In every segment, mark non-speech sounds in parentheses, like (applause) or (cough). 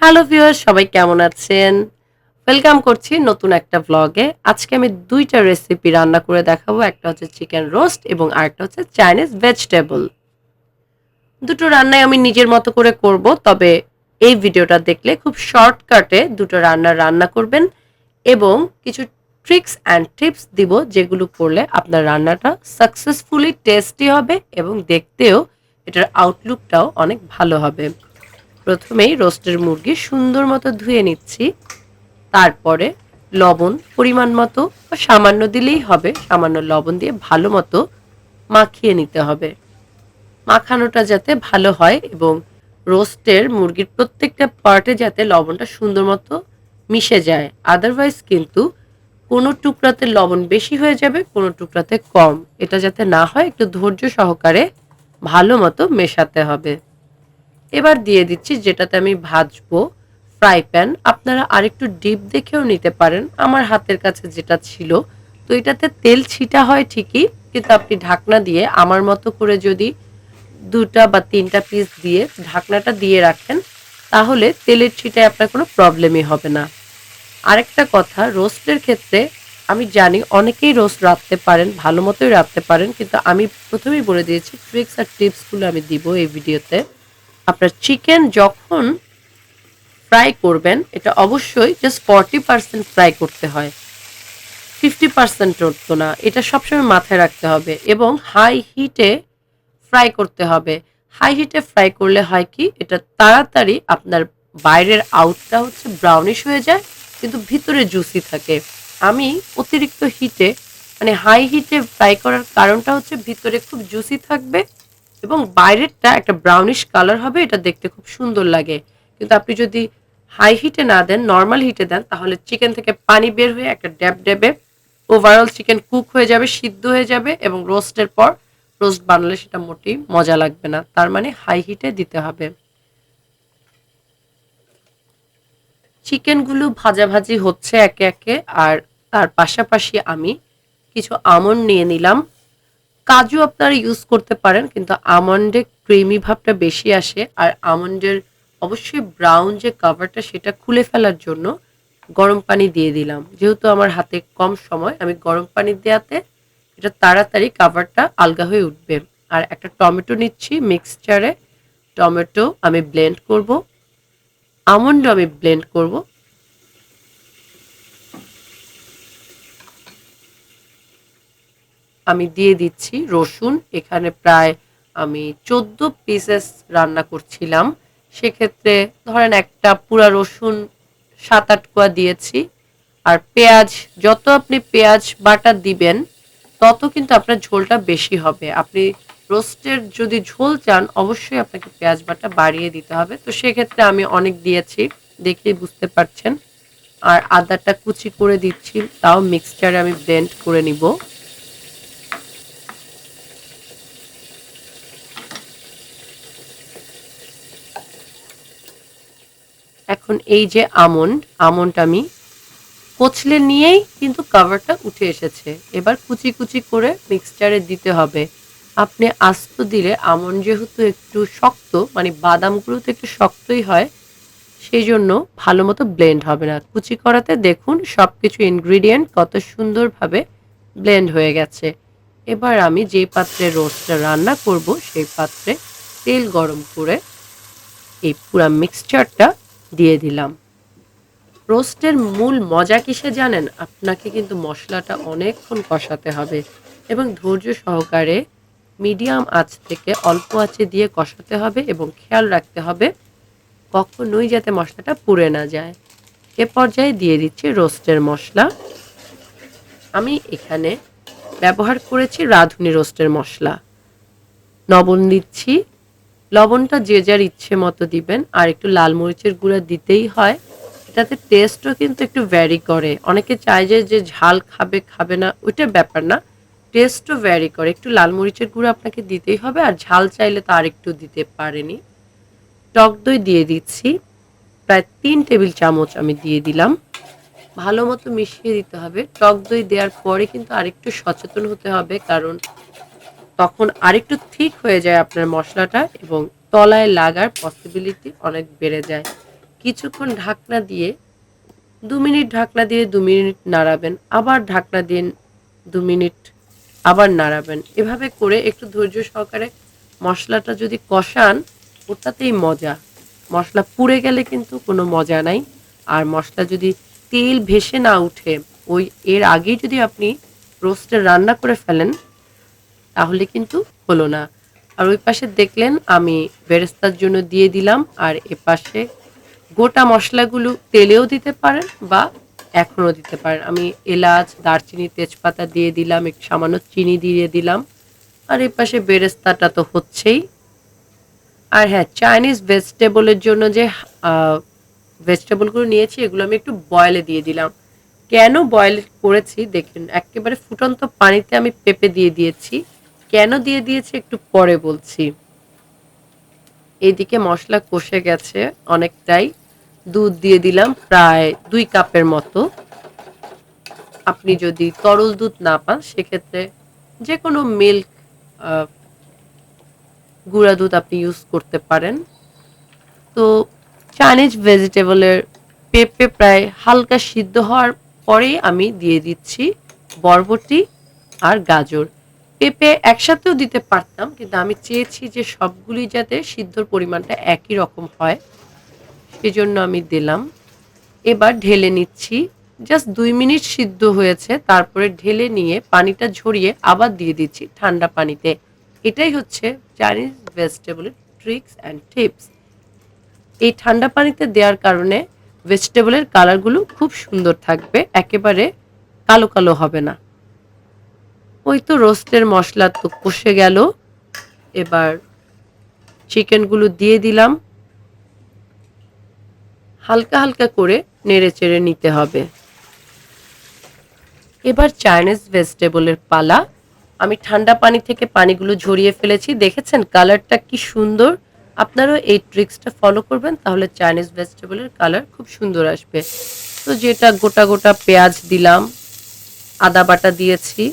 Hello viewer সবাই কেমন আছেন? ওয়েলকাম করছি নতুন একটা ব্লগে আজকে আমি দুইটা রেসিপি রান্না করে দেখাবো। একটা হচ্ছে চিকেন রোস্ট এবং আরেকটা হচ্ছে চাইনিজ ভেজিটেবল দুটো রান্নাই আমি নিজের মতো করে করব, তবে এই ভিডিওটা দেখলে খুব শর্টকাটে দুটো রান্না রান্না করবেন এবং কিছু ট্রিক্স অ্যান্ড টিপস দিব যেগুলো করলে আপনার রান্নাটা সাকসেসফুলি টেস্টি হবে এবং দেখতেও এটার আউটলুকটাও অনেক ভালো হবে। প্রথমেই রোস্টের মুরগি সুন্দর মতো ধুয়ে নিচ্ছি। তারপরে লবণ পরিমাণ মতো সামান্য দিলেই হবে, সামান্য লবণ দিয়ে ভালো মতো মাখিয়ে নিতে হবে। মাখানোটা যাতে ভালো হয় এবং রোস্টের মুরগির প্রত্যেকটা পার্টে যাতে লবণটা সুন্দর মতো মিশে যায়। আদারওয়াইজ কিন্তু কোনো টুকরাতে লবণ বেশি হয়ে যাবে, কোনো টুকরাতে কম। এটা যাতে না হয়, একটু ধৈর্য সহকারে ভালো মতো মেশাতে হবে। এবার দিয়ে দিচ্ছি যেটাতে আমি ভাজবো ফ্রাই প্যান আপনারা আরেকটু ডিপ দেখেও নিতে পারেন। আমার হাতের কাছে যেটা ছিল, তো এটাতে তেল ছিটা হয় ঠিকই, কিন্তু আপনি ঢাকনা দিয়ে আমার মতো করে যদি দুটা বা তিনটা পিস দিয়ে ঢাকনাটা দিয়ে রাখেন, তাহলে তেলের ছিটায় আপনার কোনো প্রবলেমই হবে না। আরেকটা কথা, রোস্টের ক্ষেত্রে আমি জানি অনেকেই রোস্ট রাখতে পারেন, ভালো মতোই রাখতে পারেন, কিন্তু আমি প্রথমেই বলে দিয়েছি ট্রিক্স আর টিপসগুলো আমি দিব এই ভিডিওতে আপনার চিকেন যখন ফ্রাই করবেন, এটা অবশ্যই জাস্ট ফর্টি পার্সেন্ট ফ্রাই করতে হয়। ফিফটি পার্সেন্ট তো না, এটা সবসময় মাথায় রাখতে হবে এবং হাই হিটে ফ্রাই করতে হবে। হাই হিটে ফ্রাই করলে হয় কি, এটা তাড়াতাড়ি আপনার বাইরের আউটটা হচ্ছে ব্রাউনিশ হয়ে যায়, কিন্তু ভিতরে জুসি থাকে। আমি অতিরিক্ত হিটে মানে হাই হিটে ফ্রাই করার কারণটা হচ্ছে ভিতরে খুব জুসি থাকবে এবং বাইরেরটা একটা ব্রাউনিশ কালার হবে, এটা দেখতে খুব সুন্দর লাগে। কিন্তু আপনি যদি হাই হিটে না দেন নর্মাল হিটে দেন, তাহলে চিকেন থেকে পানি বের হয়ে একটা ড্যাব ড্যাবে ওভারঅল চিকেন কুক হয়ে যাবে, সিদ্ধ হয়ে যাবে এবং রোস্টের পর রোস্ট বানালে সেটা মোটেই মজা লাগবে না। তার মানে হাই হিটে দিতে হবে। চিকেনগুলো ভাজাভাজি হচ্ছে একে একে, আর তার পাশাপাশি আমি কিছু আমন্ড নিয়ে নিলাম। কাজু আপনারা ইউজ করতে পারেন, কিন্তু আমন্ডে ক্রিমি ভাবটা বেশি আসে। আর আমন্ডের অবশ্যই ব্রাউন যে কাভারটা সেটা খুলে ফেলার জন্য গরম পানি দিয়ে দিলাম। যেহেতু আমার হাতে কম সময়, আমি গরম পানি দেওয়াতে এটা তাড়াতাড়ি কাভারটা আলগা হয়ে উঠবে। আর একটা টমেটো নিচ্ছি মিক্সচারে টমেটো আমি ব্লেন্ড করব। আমন্ডও আমি ব্লেন্ড করব। আমি দিয়ে দিচ্ছি রসুন। এখানে প্রায় আমি চোদ্দ পিসেস রান্না করছিলাম। সেক্ষেত্রে ধরেন একটা পুরা রসুন সাত, আট কোয়া দিয়েছি। আর পেঁয়াজ, যত আপনি পেঁয়াজ, বাটা দিবেন, তত কিন্তু আপনার ঝোলটা বেশি হবে। আপনি রোস্টের যদি ঝোল চান, অবশ্যই আপনাকে পেঁয়াজ, বাটা বাড়িয়ে দিতে হবে। তো সেক্ষেত্রে আমি অনেক দিয়েছি দেখেই বুঝতে পারছেন। আর আদাটা কুচি করে দিচ্ছি, তাও মিক্সচারে আমি ব্লেন্ড করে নিব। এখন এই যে আমন্ড আমন্ড আমি কচলে নিয়েই কিন্তু কাভারটা উঠে এসেছে। এবার কুচি কুচি করে মিক্সচারে দিতে হবে। আপনি আস্ত দিলে আমন্ড যেহেতু একটু শক্ত মানে বাদামগুলো তো একটু শক্তই হয়, সেই জন্য ভালো মতো ব্লেন্ড হবে না। কুচি করাতে দেখুন সব কিছু ইনগ্রিডিয়েন্ট কত সুন্দরভাবে ব্লেন্ড হয়ে গেছে। এবার আমি যে পাত্রে রোস্টটা রান্না করব, সেই পাত্রে তেল গরম করে এই পুরা মিক্সচারটা দিয়ে দিলাম। রোস্টের মূল মজা কিসে জানেন? আপনাকে কিন্তু মশলাটা অনেকক্ষণ কষাতে হবে এবং ধৈর্য সহকারে মিডিয়াম আঁচ থেকে অল্প আঁচে দিয়ে কষাতে হবে এবং খেয়াল রাখতে হবে কখনোই যাতে মশলাটা পুড়ে না যায়। এ পর্যায়ে দিয়ে দিচ্ছি রোস্টের মশলা। আমি এখানে ব্যবহার করেছি রাঁধুনি রোস্টের মশলা। লবণ দিচ্ছি। লবণটা যে যার ইচ্ছে মতো দিবেন, আর একটু লাল মরিচের গুঁড়া দিতেই হয়। এটাতে টেস্টও কিন্তু একটু ভ্যারি করে। অনেকে চায় যে যে ঝাল খাবে খাবে না, ওইটা ব্যাপার না। টেস্টও ভ্যারি করে। একটু লাল মরিচের গুঁড়ো আপনাকে দিতেই হবে, আর ঝাল চাইলে তো আর একটু দিতে পারেনি টক দই দিয়ে দিচ্ছি। প্রায় তিন টেবিল চামচ আমি দিয়ে দিলাম। ভালো মতো মিশিয়ে দিতে হবে। টক দই দেওয়ার পরে কিন্তু আরেকটু সচেতন হতে হবে, কারণ তখন আরেকটু ঠিক হয়ে যায় আপনার মশলাটা এবং তলায় লাগার পসিবিলিটি অনেক বেড়ে যায়। কিছুক্ষণ ঢাকনা দিয়ে দু মিনিট ঢাকনা দিয়ে দু মিনিট নাড়াবেন, আবার ঢাকনা দিন দু মিনিট আবার নাড়াবেন। এভাবে করে একটু ধৈর্য সহকারে মশলাটা যদি কষান, ওটাতেই মজা। মশলা পুড়ে গেলে কিন্তু কোনো মজা নাই। আর মশলা যদি তেল ভেসে না উঠে, ওই এর আগেই যদি আপনি রোস্টে রান্না করে ফেলেন তাহলে কিন্তু হলো না। আর ওই পাশে দেখলেন, আমি বেরেস্তার জন্য দিয়ে দিলাম, আর এ পাশে গোটা মশলাগুলো তেলেও দিতে পারেন বা এখনও দিতে পারেন। আমি এলাচ, দারচিনি, তেজপাতা দিয়ে দিলাম, একটু সামান্য চিনি দিয়ে দিলাম। আর এ পাশে বেরেস্তাটা তো হচ্ছেই। আর হ্যাঁ চাইনিজ ভেজিটেবলের জন্য যে ভেজিটেবলগুলো নিয়েছি, এগুলো আমি একটু বয়েলে দিয়ে দিলাম। কেন বয়েল করেছি? দেখুন, একেবারে ফুটন্ত পানিতে আমি পেঁপে দিয়ে দিয়েছি। কেন দিয়ে দিয়েছি একটু পরে বলছি। এদিকে মশলা কষে গেছে অনেকটাই। দুধ দিয়ে দিলাম প্রায় দুই কাপের মতো। আপনি যদি তরল দুধ না পান, সেক্ষেত্রে যে কোনো মিল্ক গুঁড়া দুধ আপনি ইউজ করতে পারেন। তো চাইনিজ ভেজিটেবলের পেঁপে প্রায় হালকা সিদ্ধ হওয়ার পরেই আমি দিয়ে দিচ্ছি বরবটি আর গাজর। পেঁপে একসাথেও দিতে পারতাম, কিন্তু আমি চেয়েছি যে সবগুলি যাতে সিদ্ধর পরিমাণটা একই রকম হয়। সেজন্য আমি দিলাম। এবার ঢেলে নিচ্ছি। জাস্ট দুই মিনিট সিদ্ধ হয়েছে, তারপরে ঢেলে নিয়ে পানিটা ঝরিয়ে আবার দিয়ে দিচ্ছি ঠান্ডা পানিতে। এটাই হচ্ছে চাইনিজ ভেজিটেবলের ট্রিক্স অ্যান্ড টিপস এই ঠান্ডা পানিতে দেওয়ার কারণে ভেজিটেবলের কালারগুলো খুব সুন্দর থাকবে, একেবারে কালো কালো হবে না। ওই তো রোস্টের মশলা তো কষে গেল। এবার চিকেনগুলো দিয়ে দিলাম। হালকা হালকা করে নেড়ে চেড়ে নিতে হবে। এবার চাইনিজ ভেজিটেবলের পালা। আমি ঠান্ডা পানি থেকে পানিগুলো ঝরিয়ে ফেলেছি। দেখেছেন কালারটা কি সুন্দর? আপনারাও এই ট্রিক্সটা ফলো করবেন, তাহলে চাইনিজ ভেজিটেবলের কালার খুব সুন্দর আসবে। তো যেটা গোটা গোটা পেঁয়াজ দিলাম, আদা বাটা দিয়েছি।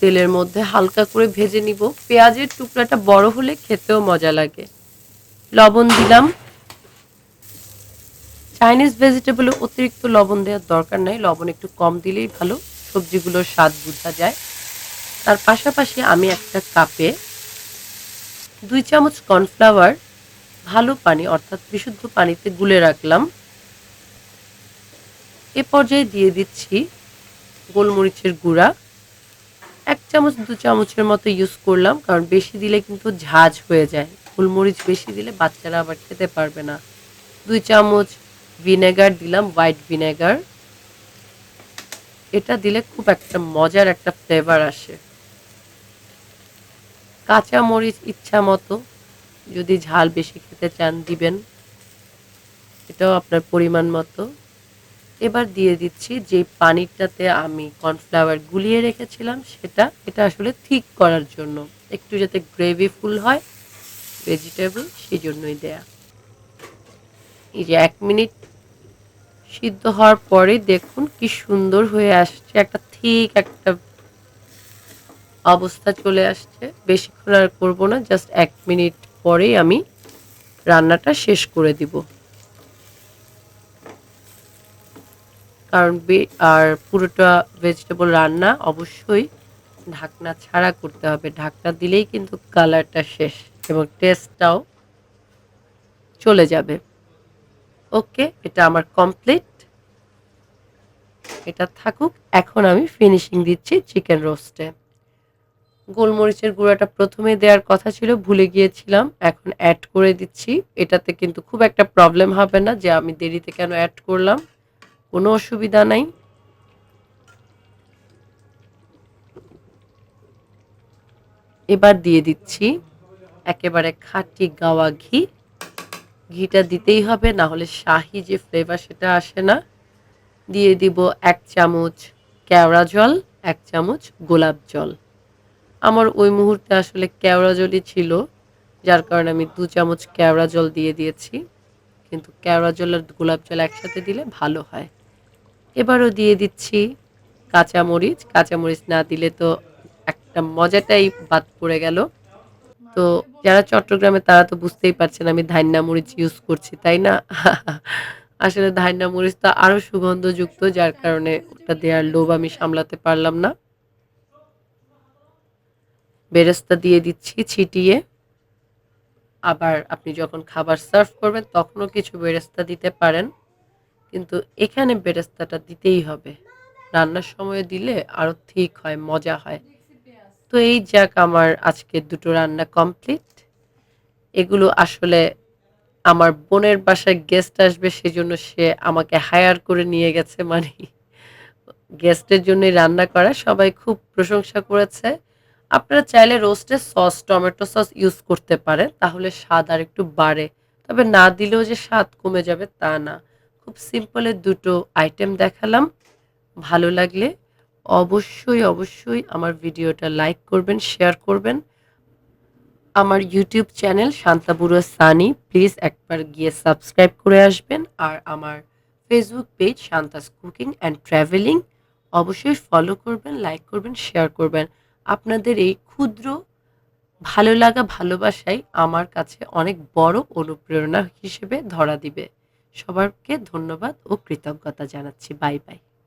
তেলের মধ্যে হালকা করে ভেজে নিব। পেঁয়াজের টুকরাটা বড় হলে খেতেও মজা লাগে। লবণ দিলাম। চাইনিজ ভেজিটেবলে অতিরিক্ত লবণ দেওয়ার দরকার নাই। লবণ একটু কম দিলেই ভালো। সবজিগুলোর স্বাদ বোঝা যায়। তার পাশাপাশি আমি একটা কাপে দুই চামচ কর্নফ্লাওয়ার ভালো পানি, অর্থাৎ বিশুদ্ধ পানিতে গুলে রাখলাম। এ পর্যায়ে দিয়ে দিচ্ছি গোলমরিচের গুঁড়া। এক চামচ, দু চামচের মতো ইউজ করলাম, কারণ বেশি দিলে কিন্তু ঝাঁজ হয়ে যায়। গোলমরিচ বেশি দিলে বাচ্চারা আবার খেতে পারবে না। দুই চামচ ভিনেগার দিলাম হোয়াইট ভিনেগার এটা দিলে খুব একটা মজার একটা ফ্লেভার আসে। কাঁচা মরিচ ইচ্ছা মতো যদি ঝাল বেশি খেতে চান, দিবেন। এটাও আপনার পরিমাণ মতো। এবার দিয়ে দিচ্ছি যে পানিটাতে আমি কর্নফ্লাওয়ার গুলিয়ে রেখেছিলাম, সেটা, এটা আসলে ঠিক করার জন্য। একটু যাতে গ্রেভি ফুল হয় ভেজিটেবল সেই জন্যই দেয়া। এই যে এক মিনিট সিদ্ধ হওয়ার পরে দেখুন কি সুন্দর হয়ে আসছে, একটা ঠিক একটা অবস্থা চলে আসছে। বেশিক্ষণ আর করব না জাস্ট এক মিনিট পরেই আমি রান্নাটা শেষ করে দিব। কারণ আর পুরোটা ভেজিটেবল রান্না অবশ্যই ঢাকনা ছাড়া করতে হবে। ঢাকনা দিলেই কিন্তু কালারটা শেষ এবং টেস্টটাও চলে যাবে। ওকে, এটা আমার কমপ্লিট এটা থাকুক, এখন আমি ফিনিশিং দিচ্ছি চিকেন রোস্টে গোলমরিচের গুঁড়াটা প্রথমে দেওয়ার কথা ছিল, ভুলে গিয়েছিলাম। এখন অ্যাড করে দিচ্ছি। এটাতে কিন্তু খুব একটা প্রবলেম হবে না যে আমি দেরিতে কেন অ্যাড করলাম। কোনো অসুবিধা নাই। এবার দিয়ে দিচ্ছি একেবারে খাঁটি গাওয়া ঘি। ঘিটা দিতেই হবে, না হলে শাহি যে ফ্লেভার সেটা আসে না। দিয়ে দিব এক চামচ কেওড়া জল, এক চামচ গোলাপ জল। আমার ওই মুহূর্তে আসলে কেওড়া জলই ছিল, যার কারণে আমি দু চামচ কেওড়া জল দিয়ে দিয়েছি। কিন্তু কেওড়া জল আর গোলাপ জল একসাথে দিলে ভালো হয়। এবারও দিয়ে দিচ্ছি কাঁচামরিচ। কাঁচামরিচ না দিলে তো একটা মজাটাই বাদ পড়ে গেল। তো যারা চট্টগ্রামে, তারা তো বুঝতেই পারছেন আমি ধান্যা মরিচ ইউজ করছি, তাই না? (laughs) আসলে ধান্যা মরিচ তো আরও সুগন্ধযুক্ত, যার কারণে ওটা দেওয়ার লোভ আমি সামলাতে পারলাম না। বেরেস্তা দিয়ে দিচ্ছি ছিটিয়ে। আবার আপনি যখন খাবার সার্ভ করবেন, তখনও কিছু বেরেস্তা দিতে পারেন। কিন্তু এখানে বেরেস্তাটা দিতেই হবে। রান্নার সময় দিলে আরও ঠিক হয়, মজা হয়। তো এই যাক আমার আজকে দুটো রান্না কমপ্লিট। এগুলো আসলে আমার বোনের বাসায় গেস্ট আসবে সেজন্য সে আমাকে হায়ার করে নিয়ে গেছে মানে গেস্টের জন্যই রান্না করা। সবাই খুব প্রশংসা করেছে। আপনারা চাইলে রোস্টে সস টমেটো সস ইউজ করতে পারেন, তাহলে স্বাদ আর একটু বাড়ে। তবে না দিলেও যে স্বাদ কমে যাবে তা না। খুব সিম্পলের দুটো আইটেম দেখালাম। ভালো লাগলে অবশ্যই অবশ্যই আমার ভিডিওটা লাইক করবেন শেয়ার করবেন। আমার ইউটিউব চ্যানেল শান্তাবুড়ো সানি প্লিজ একবার গিয়ে সাবস্ক্রাইব করে আসবেন। আর আমার Facebook page Shanta's cooking and travelling অবশ্যই ফলো করবেন লাইক করবেন শেয়ার করবেন। আপনাদের এই ক্ষুদ্র, ভালো লাগা ভালোবাসাই আমার কাছে অনেক বড় অনুপ্রেরণা হিসেবে ধরা দিবে। সবারকে ধন্যবাদ ও কৃতজ্ঞতা জানাচ্ছি। Bye bye.